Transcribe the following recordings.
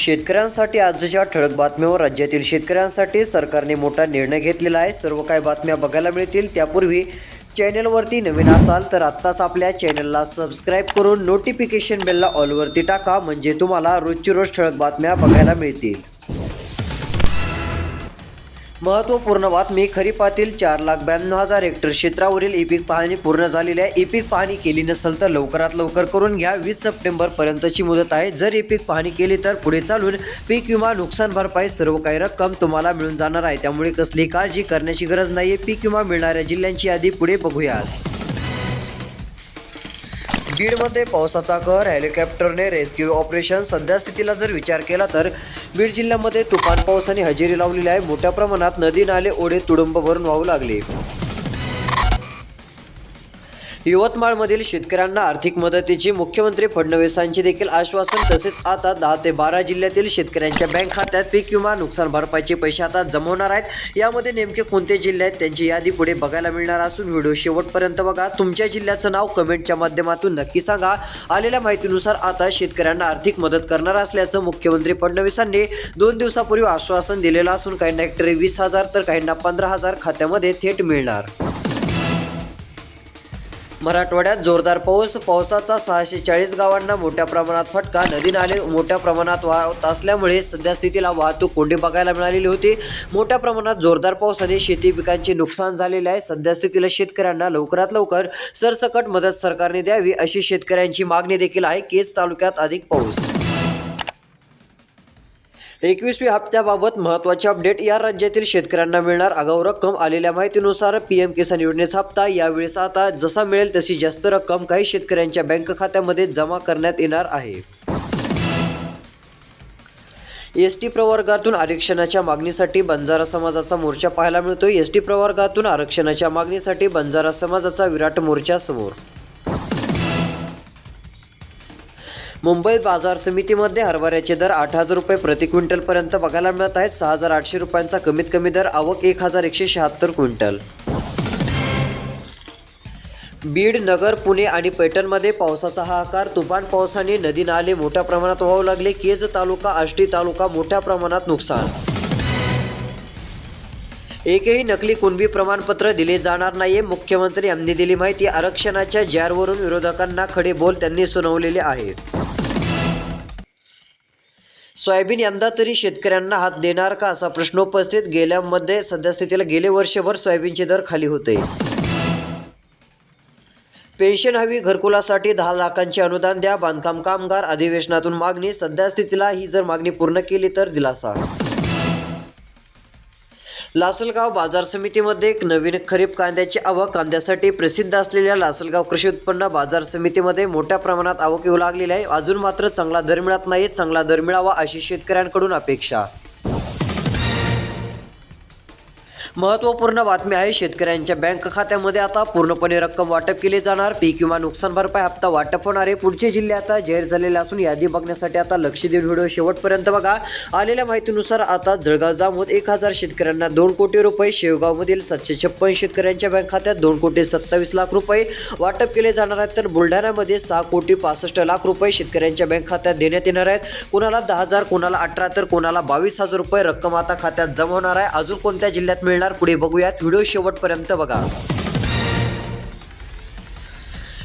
शेतकऱ्यांसाठी आजच्या ठळक बातम्यावर राज्यातील शेतकऱ्यांसाठी सरकारने मोठा निर्णय घेतलेला आहे. सर्व काही बातम्या बघायला मिळतील. त्यापूर्वी चॅनलवरती नवीन असाल तर आत्ताच आपल्या चॅनलला सबस्क्राईब करून नोटिफिकेशन बेलला ऑलवरती टाका. म्हणजे तुम्हाला रोजची रोज ठळक बातम्या बघायला मिळतील. महत्त्वपूर्ण बातमी खरीपातील चार लाख ब्याण्णव हजार हेक्टर क्षेत्रावरील ई पाहणी पूर्ण झालेली आहे. ई पीक पाहणी केली नसेल तर लवकरात लवकर करून घ्या. वीस सप्टेंबरपर्यंतची मुदत आहे. जर ई पाहणी केली तर पुढे चालून पीक विमा नुकसान भरपाई सर्व काही रक्कम तुम्हाला मिळून जाणार आहे. त्यामुळे कसली काळजी करण्याची गरज नाही आहे पीक विमा मिळणाऱ्या जिल्ह्यांची यादी पुढे बघूया बीडमध्ये पावसाचा कहर हेलिकॉप्टरने रेस्क्यू ऑपरेशन. सध्यास्थितीला जर विचार केला तर बीड जिल्ह्यामध्ये तुफान पावसाने हजेरी लावलेली आहे. मोठ्या प्रमाणात नदी नाले ओढे तुडुंब भरून वाहू लागले. यवतमाळमधील शेतकऱ्यांना आर्थिक मदतीची मुख्यमंत्री फडणवीसांचे देखील आश्वासन. तसेच आता दहा ते बारा जिल्ह्यातील शेतकऱ्यांच्या बँक खात्यात पीक विमा नुकसान भरपाईचे पैसे आता जमवणार आहेत. यामध्ये नेमके कोणते जिल्हे आहेत त्यांची यादी पुढे बघायला मिळणार असून व्हिडिओ शेवटपर्यंत बघा. तुमच्या जिल्ह्याचं नाव कमेंटच्या माध्यमातून नक्की सांगा. आलेल्या माहितीनुसार आता शेतकऱ्यांना आर्थिक मदत करणार असल्याचं मुख्यमंत्री फडणवीसांनी दोन दिवसापूर्वी आश्वासन दिलेलं असून काहींना हेक्टरी वीस हजार तर काहींना पंधरा हजार खात्यामध्ये थेट मिळणार. मराठवाड्यात जोरदार पाऊस. पावसाचा सहाशे चाळीस गावांना मोठ्या प्रमाणात फटका. नदी नाले मोठ्या प्रमाणात वाहत असल्यामुळे सध्या स्थितीला वाहतूक कोंडी बघायला मिळालेली होती. मोठ्या प्रमाणात जोरदार पावसाने शेती पिकांचे नुकसान झालेले आहे. सध्या स्थितीला शेतकऱ्यांना लवकरात लवकर सरसकट मदत सरकारने द्यावी अशी शेतकऱ्यांची मागणी देखील आहे. केज तालुक्यात अधिक पाऊस. एकवीसव्या हप्त्याबाबत महत्त्वाचे अपडेट या राज्यातील शेतकऱ्यांना मिळणार आगाऊ रक्कम आलेल्या माहितीनुसार पी एम किसान योजनेचा हप्ता यावेळेस आता जसा मिळेल तशी जास्त रक्कम काही शेतकऱ्यांच्या बँक खात्यामध्ये जमा करण्यात येणार आहे. एस टी प्रवर्गातून आरक्षणाच्या मागणीसाठी बंजारा समाजाचा मोर्चा पाहायला मिळतो एस टी प्रवर्गातून आरक्षणाच्या मागणीसाठी बंजारा समाजाचा विराट मोर्चा समोर मुंबई बाजार समितीमध्ये हरभऱ्याचे दर आठ हजार रुपये प्रति क्विंटलपर्यंत बघायला मिळत आहेत. सहा हजार आठशे रुपयांचा कमीत कमी दर आवक एक हजार एकशे शहात्तर क्विंटल. बीड नगर पुणे आणि पैठणमध्ये पावसाचा हाहाकार तुफान पावसाने नदी नाले मोठ्या प्रमाणात वाहू लागले. केज तालुका आष्टी तालुका मोठ्या प्रमाणात नुकसान. एकही नकली कुणबी प्रमाणपत्र दिले जाणार नाहीये मुख्यमंत्री यांनी दिली माहिती. आरक्षणाच्या ज्यारवरून विरोधकांना खडे बोल त्यांनी सुनावलेले आहे. सोयाबीन यंदा तरी शेतकऱ्यांना हात देणार का असा प्रश्न उपस्थित? गेल्यामध्ये सद्यस्थितीला गेले वर्षभर सोयाबीनचे दर खाली होते. पेन्शन हवी घरकुलासाठी दहा लाखांचे अनुदान द्या. बांधकाम कामगार अधिवेशनातून मागणी. सद्यस्थितीला ही जर मागणी पूर्ण केली तर दिलासा. लासलगाव बाजार समितीमध्ये एक नवीन खरीप कांद्याची आवक कांद्यासाठी प्रसिद्ध असलेल्या लासलगाव कृषी उत्पन्न बाजार समितीमध्ये मोठ्या प्रमाणात आवक येऊ लागलेली आहे. अजून मात्र चांगला दर मिळत नाही चांगला दर मिळावा अशी शेतकऱ्यांकडून अपेक्षा. महत्त्वपूर्ण बातमी आहे शेतकऱ्यांच्या बँक खात्यामध्ये आता पूर्णपणे रक्कम वाटप केली जाणार. पीक किंवा नुकसान भरपाई हप्ता वाटप होणार आहे पुढचे जिल्हे आता जाहीर झालेले असून यादी बघण्यासाठी आता लक्ष देऊन व्हिडिओ शेवटपर्यंत बघा. आलेल्या माहितीनुसार आता जळगाव जामोद एक हजार शेतकऱ्यांना दोन कोटी रुपये शेवगावमधील सातशे छप्पन शेतकऱ्यांच्या बँक खात्यात दोन कोटी सत्तावीस लाख रुपये वाटप केले जाणार आहेत. तर बुलढाण्यामध्ये सहा कोटी पासष्ट लाख रुपये शेतकऱ्यांच्या बँक खात्यात देण्यात येणार आहेत. कोणाला दहा हजार कोणाला अठरा तर कोणाला बावीस हजार रुपये रक्कम आता खात्यात जमा होणार आहे. अजून कोणत्या जिल्ह्यात मिळणार पुढे बघूयात. व्हिडिओ शेवटपर्यंत बघा.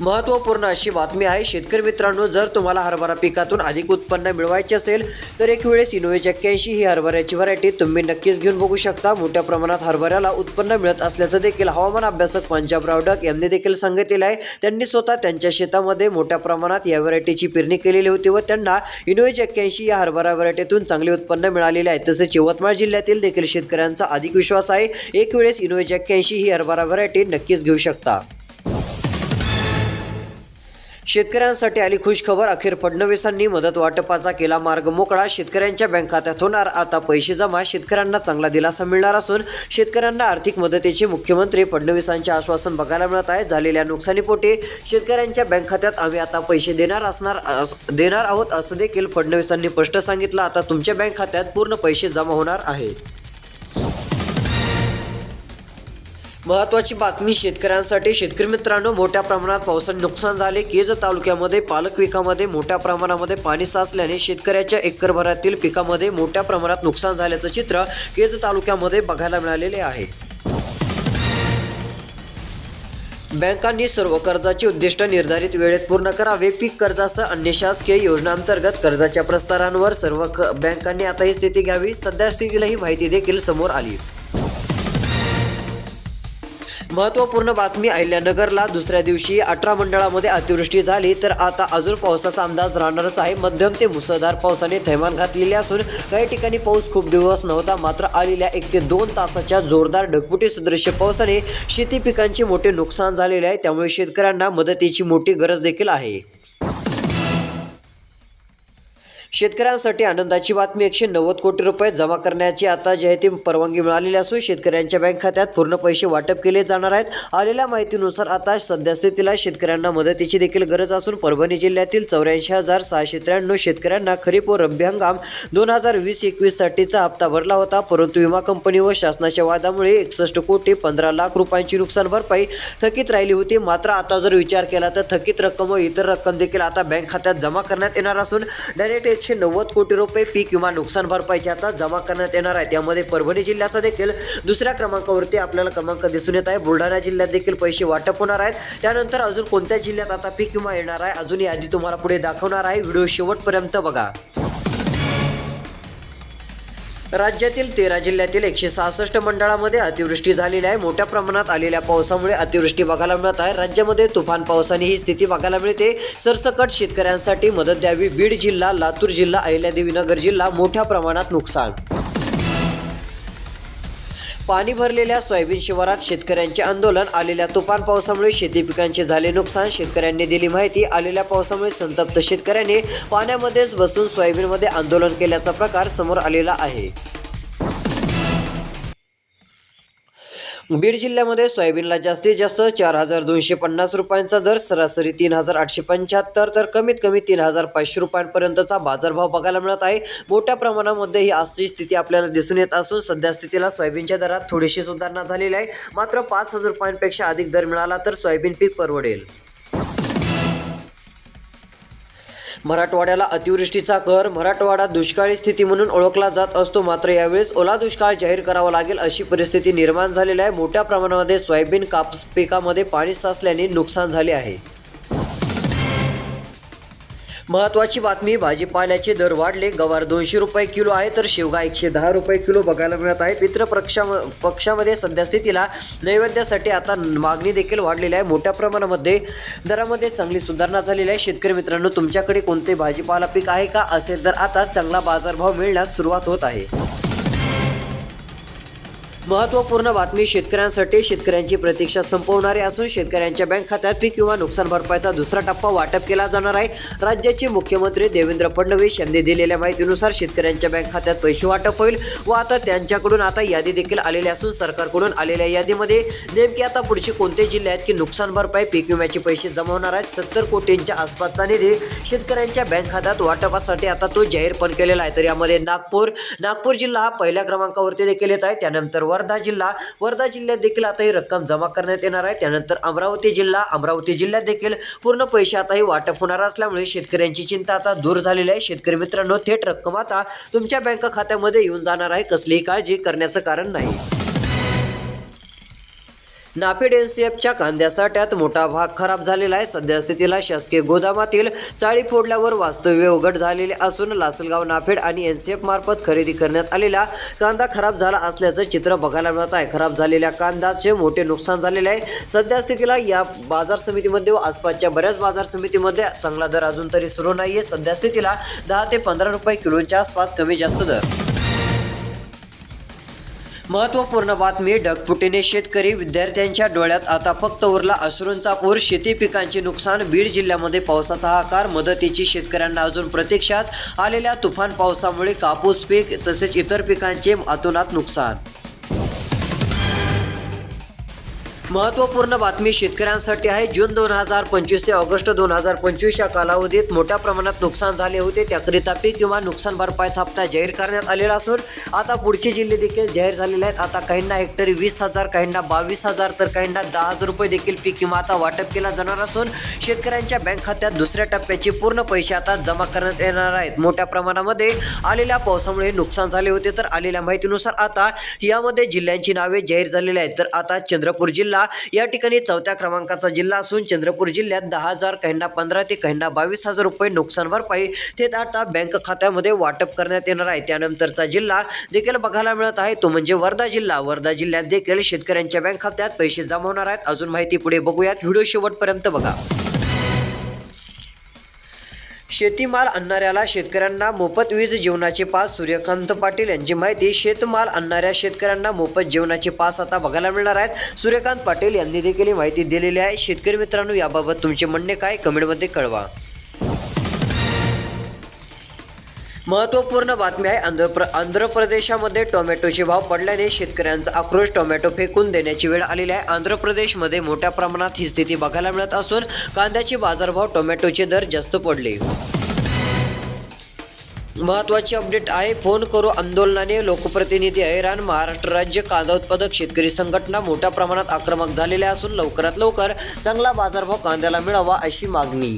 महत्त्वपूर्ण अशी बातमी आहे शेतकरी मित्रांनो जर तुम्हाला हरभरा पिकातून अधिक उत्पन्न मिळवायचे असेल तर एक वेळेस इनोवेज एक्क्याऐंशी ही हरभऱ्याची व्हरायटी तुम्ही नक्कीच घेऊन बघू शकता. मोठ्या प्रमाणात हरभऱ्याला उत्पन्न मिळत असल्याचं देखील हवामान अभ्यासक पंजाबराव डक यांनी देखील सांगितलेलं आहे. त्यांनी स्वतः त्यांच्या शेतामध्ये मोठ्या प्रमाणात या व्हरायटीची पेरणी केलेली होती व त्यांना इनोवेज एक्क्याऐंशी या हरभरा व्हरायटीतून चांगले उत्पन्न मिळालेले आहे. तसेच यवतमाळ जिल्ह्यातील देखील शेतकऱ्यांचा अधिक विश्वास आहे. एक वेळेस इनोवेज एक्क्याऐंशी ही हरभरा व्हरायटी नक्कीच घेऊ शकता. शेतकऱ्यांसाठी आली खुश खबर. अखेर फडणवीसांनी मदत वाटपाचा केला मार्ग मोकळा. शेतकऱ्यांच्या बँक खात्यात होणार. आता पैसे जमा. शेतकऱ्यांना चांगला दिलासा मिळणार असून शेतकऱ्यांना आर्थिक मदतीचे मुख्यमंत्री फडणवीसांचे आश्वासन बघायला मिळत आहे. झालेल्या नुकसानीपोटी शेतकऱ्यांच्या बँक खात्यात आम्ही आता पैसे देणार असणार अस- देणार आहोत असं देखील फडणवीसांनी स्पष्ट सांगितलं. आता तुमच्या बँक खात्यात पूर्ण पैसे जमा होणार आहेत. महत्वाची बातमी शेतकऱ्यांसाठी. शेतकरी मित्रांनो मोठ्या प्रमाणात पावसाने नुकसान झाले. केज तालुक्यामध्ये पालक पिकामध्ये मोठ्या प्रमाणामध्ये पाणी साचल्याने शेतकऱ्याच्या एकरभरातील पिकामध्ये मोठ्या प्रमाणात नुकसान झाल्याचं चित्र केज तालुक्यामध्ये बघायला मिळालेले आहे. बँकांनी सर्व कर्जाचे उद्दिष्ट निर्धारित वेळेत पूर्ण करावे. पीक कर्जासह अन्य शासकीय योजनांतर्गत कर्जाच्या प्रस्तारांवर सर्व क- बँकांनी आता ही स्थिती घ्यावी. सध्या स्थितीला ही माहिती देखील समोर आली. महत्त्वपूर्ण बातमी अहिल्यानगरला दुसऱ्या दिवशी अठरा मंडळामध्ये अतिवृष्टी झाली तर आता अजून पावसाचा अंदाज राहणारच आहे. मध्यम ते मुसळधार पावसाने थैमान घातलेले असून काही ठिकाणी पाऊस खूप दिवस नव्हता मात्र आलेल्या एक ते दोन तासाच्या जोरदार ढगफुटी सदृश्य पावसाने शेती पिकांचे मोठे नुकसान झालेले आहे. त्यामुळे शेतकऱ्यांना मदतीची मोठी गरज देखील आहे. शेतकऱ्यांसाठी आनंदाची बातमी एकशे नव्वद कोटी रुपये जमा करण्याची आता जे परवानगी मिळालेली असून शेतकऱ्यांच्या बँक खात्यात पूर्ण पैसे वाटप केले जाणार आहेत. आलेल्या माहितीनुसार आता सद्यस्थितीला शेतकऱ्यांना मदतीची देखील गरज असून परभणी जिल्ह्यातील चौऱ्याऐंशी हजार सहाशे त्र्याण्णव शेतकऱ्यांना खरीप व रब्बी हंगाम दोन हजार वीस एकवीस साठीचा हप्ता भरला होता. परंतु विमा कंपनी व शासनाच्या वादामुळे एकसष्ट कोटी पंधरा लाख रुपयांची नुकसान भरपाई थकीत राहिली होती. मात्र आता जर विचार केला तर थकीत रक्कम व इतर रक्कम देखील आता बँक खात्यात जमा करण्यात येणार असून डायरेक्ट एकशे नव्वद कोटी रुपये पीक विमा नुकसान भरपाईचे आता जमा करण्यात येणार आहे. त्यामध्ये परभणी जिल्ह्याचा देखील दुसऱ्या क्रमांकावरती आपल्याला क्रमांक दिसून येत आहे. बुलढाणा जिल्ह्यात देखील पैसे वाटप होणार आहेत. त्यानंतर अजून कोणत्या जिल्ह्यात आता पीक विमा येणार आहे? अजून यादी तुम्हाला पुढे दाखवणार आहे. व्हिडिओ शेवटपर्यंत बघा. राज्यातील तेरा जिल्ह्यातील एकशे सहासष्ट मंडळामध्ये अतिवृष्टी झालेली आहे. मोठ्या प्रमाणात आलेल्या पावसामुळे अतिवृष्टी बघायला मिळत आहे. राज्यामध्ये तुफान पावसाने ही स्थिती बघायला मिळते. सरसकट शेतकऱ्यांसाठी मदत द्यावी. बीड जिल्हा लातूर जिल्हा अहिल्यादेवीनगर जिल्हा मोठ्या प्रमाणात नुकसान पाणी भरलेल्या सोयाबीन शिवारात शेतकऱ्यांचे आंदोलन आलेल्या तुफान पावसामुळे शेती पिकांचे झाले नुकसान शेतकऱ्यांनी दिली माहिती आलेल्या पावसामुळे संतप्त शेतकऱ्यांनी पाण्यामध्येच बसून सोयाबीनमध्ये आंदोलन केल्याचा प्रकार समोर आलेला आहे. बीड जिल्ह्यामध्ये सोयाबीनला जास्तीत जास्त चार हजार दोनशे पन्नास रुपयांचा दर सरासरी तीन हजार आठशे पंच्याहत्तर तर कमीत कमी तीन हजार पाचशे रुपयांपर्यंतचा बाजारभाव बघायला मिळत आहे. मोठ्या प्रमाणामध्ये ही आजची स्थिती आपल्याला दिसून येत असून सध्या स्थितीला सोयाबीनच्या दरात थोडीशी सुधारणा झालेली आहे. मात्र पाच हजार रुपयांपेक्षा अधिक दर मिळाला तर सोयाबीन पीक परवडेल. मराठवाड्याला अतिवृष्टीचा कहर मराठवाडा दुष्काळी स्थिती म्हणून ओळखला जात असतो. मात्र यावेळेस ओला दुष्काळ जाहीर करावा लागेल अशी परिस्थिती निर्माण झालेली आहे. मोठ्या प्रमाणामध्ये सोयाबीन कापूस पिकामध्ये पाणी साचल्याने नुकसान झाले आहे. महत्वाची बातमी भाजीपाल्याचे दर वाढले. गवार दोनशे रुपये किलो आहे तर शेवगा एकशे दहा रुपये किलो बघायला मिळत आहे. पित्र पक्षा पक्षामध्ये सध्यास्थितीला नैवेद्यासाठी आता मागणी देखील वाढलेली आहे. मोठ्या प्रमाणामध्ये दरामध्ये चांगली सुधारणा झालेली आहे. शेतकरी मित्रांनो तुमच्याकडे कोणते भाजीपाला पीक आहे का असेल तर आता चांगला बाजारभाव मिळण्यास सुरुवात होत आहे. महत्त्वपूर्ण बातमी शेतकऱ्यांसाठी शेतकऱ्यांची प्रतीक्षा संपवणारी असून शेतकऱ्यांच्या बँक खात्यात पीक किंवा नुकसान भरपाईचा दुसरा टप्पा वाटप केला जाणार आहे. राज्याचे मुख्यमंत्री देवेंद्र फडणवीस यांनी दिलेल्या माहितीनुसार शेतकऱ्यांच्या बँक खात्यात पैसे वाटप होईल व आता त्यांच्याकडून आता यादी देखील आलेली असून सरकारकडून आलेल्या यादीमध्ये नेमकी आता पुढचे कोणते जिल्हे आहेत की नुकसान भरपाई पीक विम्याचे पैसे जमा होणार आहेत? सत्तर कोटींच्या आसपासचा निधी शेतकऱ्यांच्या बँक खात्यात वाटपासाठी आता तो जाहीर पण केलेला आहे. तर यामध्ये नागपूर नागपूर जिल्हा हा पहिल्या क्रमांकावरती देखील येत आहे. त्यानंतर वर्धा जिल्हा. वर्धा जिल्ह्यात देखील आता ही रक्कम जमा करण्यात येणार आहे. त्यानंतर अमरावती जिल्हा. अमरावती जिल्ह्यात देखील पूर्ण पैसे आता ही वाटप होणार असल्यामुळे शेतकऱ्यांची चिंता आता दूर झालेली आहे. शेतकरी मित्रांनो थेट रक्कम आता तुमच्या बँक खात्यामध्ये येऊन जाणार आहे. कसलीही काळजी करण्याचं कारण नाही. नाफेड एनसीएफच्या कांद्या साठ्यात मोठा भाग खराब झालेला आहे. सध्या स्थितीला शासकीय गोदामातील चाळी फोडल्यावर वास्तव्य उघड झालेले असून लासलगाव नाफेड आणि एनसीएफ मार्फत खरेदी करण्यात आलेला कांदा खराब झाला असल्याचं चित्र बघायला मिळत आहे. खराब झालेल्या कांद्याचे मोठे नुकसान झालेले आहे. सध्या स्थितीला या बाजार समितीमध्ये व आसपासच्या बऱ्याच बाजार समितीमध्ये चांगला दर अजून तरी सुरू नाहीये. सध्या स्थितीला दहा ते पंधरा रुपये किलोच्या आसपास कमी जास्त दर. महत्त्वपूर्ण बातमी ढगफुटीने शेतकरी विद्यार्थ्यांच्या डोळ्यात आता फक्त उरला अश्रूंचा पूर. शेती पिकांचे नुकसान बीड जिल्ह्यामध्ये पावसाचा हाकार मदतीची शेतकऱ्यांना अजून प्रतीक्षाच. आलेल्या तुफान पावसामुळे कापूस पीक तसेच इतर पिकांचे अतोनात नुकसान. महत्त्वपूर्ण बातमी शेतकऱ्यांसाठी आहे. जून दोन हजार पंचवीस ते ऑगस्ट दोन हजार पंचवीस या कालावधीत मोठ्या प्रमाणात नुकसान झाले होते. त्याकरिता पीक किंवा नुकसान भरपाईचा हप्ता जाहीर करण्यात आलेला असून आता पुढचे जिल्हे देखील जाहीर झालेले आहेत. आता काहींना हेक्टरी वीस हजार काहींना बावीस हजार तर काहींना दहा हजार रुपये देखील पीक किंवा आता वाटप केला जाणार असून शेतकऱ्यांच्या बँक खात्यात दुसऱ्या टप्प्याचे पूर्ण पैसे आता जमा करण्यात येणार आहेत. मोठ्या प्रमाणामध्ये आलेल्या पावसामुळे नुकसान झाले होते तर आलेल्या माहितीनुसार आता यामध्ये जिल्ह्यांची नावे जाहीर झालेली आहेत. तर आता चंद्रपूर जिल्हा या ठिकाणी चौथ्या क्रमांकाचा जिल्हा असून चंद्रपूर जिल्ह्यात दहा हजार कैंडा पंधरा ते काहींना बावीस हजार रुपये नुकसान भरपाई थेट आता बँक खात्यामध्ये वाटप करण्यात येणार आहे. त्यानंतरचा जिल्हा देखील बघायला मिळत आहे. तो म्हणजे वर्धा जिल्हा. वर्धा जिल्ह्यात देखील शेतकऱ्यांच्या बँक खात्यात पैसे जमा होणार आहेत. अजून माहिती पुढे बघूयात. व्हिडिओ शेवटपर्यंत बघा. शेतीमाल आणणाऱ्याला शेतकऱ्यांना मोफत वीज जेवणाचे पास. सूर्यकांत पाटील यांची माहिती शेतमाल आणणाऱ्या शेतकऱ्यांना मोफत जेवणाचे पास आता बघायला मिळणार आहेत. सूर्यकांत पाटील यांनी देखील माहिती दिलेली आहे. शेतकरी मित्रांनो याबाबत तुमचे म्हणणे काय? कमेंटमध्ये कळवा. महत्त्वपूर्ण बातमी आहे आंध्र प्र आंध्र प्रदेशामध्ये टोमॅटोचे भाव पडल्याने शेतकऱ्यांचा आक्रोश टोमॅटो फेकून देण्याची वेळ आलेली आहे. आंध्र प्रदेशमध्ये मोठ्या प्रमाणात ही स्थिती बघायला मिळत असून कांद्याचे बाजारभाव टोमॅटोचे दर जास्त पडले. महत्वाची अपडेट आहे फोन करू आंदोलनाने लोकप्रतिनिधी हैराण. महाराष्ट्र राज्य कांदा उत्पादक शेतकरी संघटना मोठ्या प्रमाणात आक्रमक झालेल्या असून लवकरात लवकर चांगला बाजारभाव कांद्याला मिळावा अशी मागणी.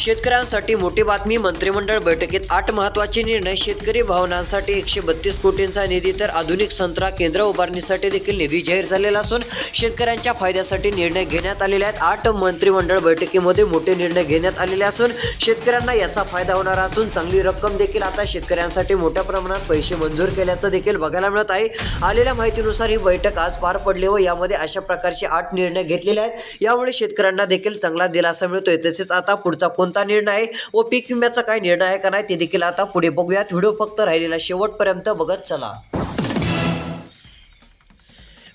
शेतकऱ्यांसाठी मोठी बातमी. मंत्रिमंडळ बैठकीत आठ महत्त्वाचे निर्णय. शेतकरी भावनांसाठी एकशे बत्तीस कोटींचा निधी तर आधुनिक संत्रा केंद्र उभारणीसाठी देखील निधी जाहीर झालेला असून शेतकऱ्यांच्या फायद्यासाठी निर्णय घेण्यात आलेले आहेत. आठ मंत्रिमंडळ बैठकीमध्ये मोठे निर्णय घेण्यात आलेले असून शेतकऱ्यांना याचा फायदा होणार असून चांगली रक्कम देखील आता शेतकऱ्यांसाठी मोठ्या प्रमाणात पैसे मंजूर केल्याचं देखील बघायला मिळत आहे. आलेल्या माहितीनुसार ही बैठक आज पार पडली व यामध्ये अशा प्रकारचे आठ निर्णय घेतलेले आहेत. यामुळे शेतकऱ्यांना देखील चांगला दिलासा मिळतोय. तसेच आता पुढचा कोणता निर्णय आहे? व पीक विम्याचा काय निर्णय आहे का नाही ते देखील आता पुढे बघूयात. व्हिडिओ फक्त राहिलेला शेवटपर्यंत बघत चला.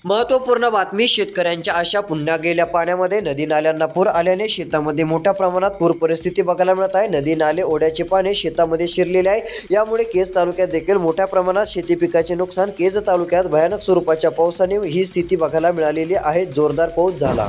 महत्त्वपूर्ण बातमी शेतकऱ्यांच्या आशा पुन्हा गेल्या पाण्यामध्ये. नदी नाल्यांना पूर आल्याने शेतामध्ये मोठ्या प्रमाणात पूर परिस्थिती बघायला मिळत आहे. नदी नाले ओढ्याचे पाणी शेतामध्ये शिरलेले आहे. यामुळे केज तालुक्यात देखील मोठ्या प्रमाणात शेती पिकाचे नुकसान केज तालुक्यात भयानक स्वरूपाच्या पावसाने ही स्थिती बघायला मिळालेली आहे. जोरदार पाऊस झाला.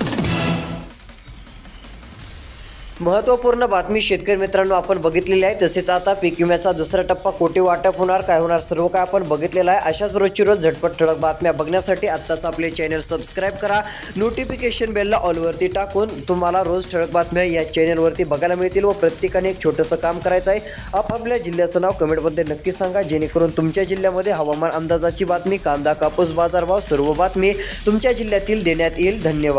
महत्त्वपूर्ण बातमी शेतकरी मित्रांनो आपण बघितलेली आहे. तसेच आता पीक विम्याचा दुसरा टप्पा कोटी वाटप होणार. काय होणार? सर्व काय आपण बघितलेलं आहे. अशाच रोजची रोज झटपट ठळक बातम्या बघण्यासाठी आत्ताच आपले चॅनल सबस्क्राईब करा. नोटिफिकेशन बेलला ऑलवरती टाकून तुम्हाला रोज ठळक बातम्या या चॅनलवरती बघायला मिळतील व प्रत्येकाने एक छोटंसं काम करायचं आहे. आपापल्या जिल्ह्याचं नाव कमेंटमध्ये नक्की सांगा. जेणेकरून तुमच्या जिल्ह्यामध्ये हवामान अंदाजाची बातमी कांदा कापूस बाजारभाव सर्व बातमी तुमच्या जिल्ह्यातील देण्यात येईल. धन्यवाद.